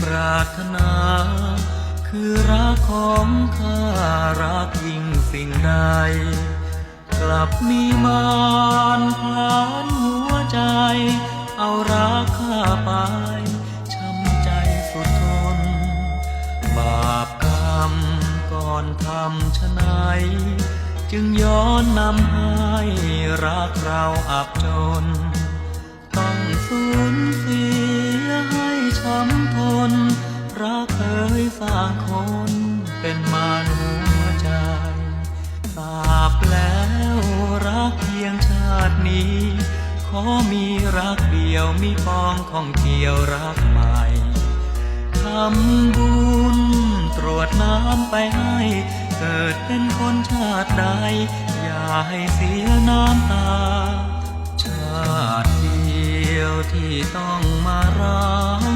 ปรารถนา คือรักของข้ารักยิ่งสิ่งใด กลับมีมานพลานหัวใจ เอารักข้าไปช้ำใจสุดทน บาปกรรมก่อนทำชะไหนจึงย้อนนำให้รักเราอับจน เป็นมารหัวใจทราบแล้วรักเพียงชาตินี้ ขอมีรักเดียวมีปองของเกี่ยวรักใหม่ทำบุญตรวจน้ำไปให้ เกิดเป็นคนชาติใด อย่าให้เสียน้ำตา ชาติเดียวที่ต้องมาร้าง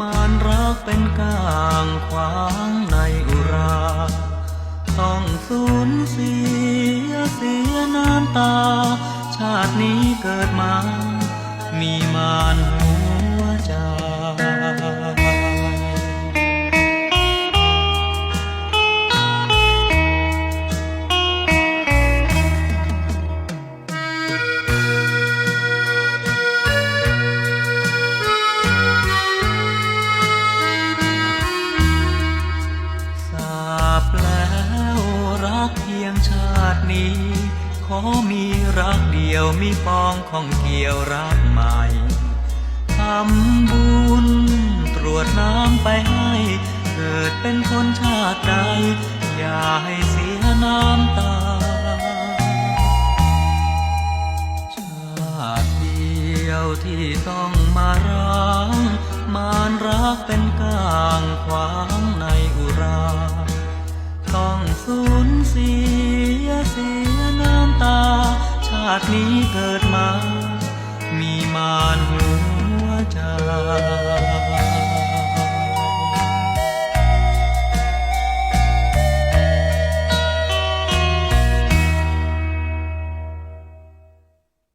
มานรักเป็นกลางขวาง ญเสียเสียน้ำตา ชาตินี้เกิดมา มีมารหัวใจ ขอมีรักเดียวมีปองของเกี่ยวรักใหม่ทำบุญตรวจน้ำไปให้ เกิดเป็นคนชาติใด อย่าให้เสียน้ำตา ชาติเดียวที่ต้องมาร้างมารรักเป็นกลางขวางในอุรา ต้องสูญเสียาตินี้เกิดมา มีมารหัวใจ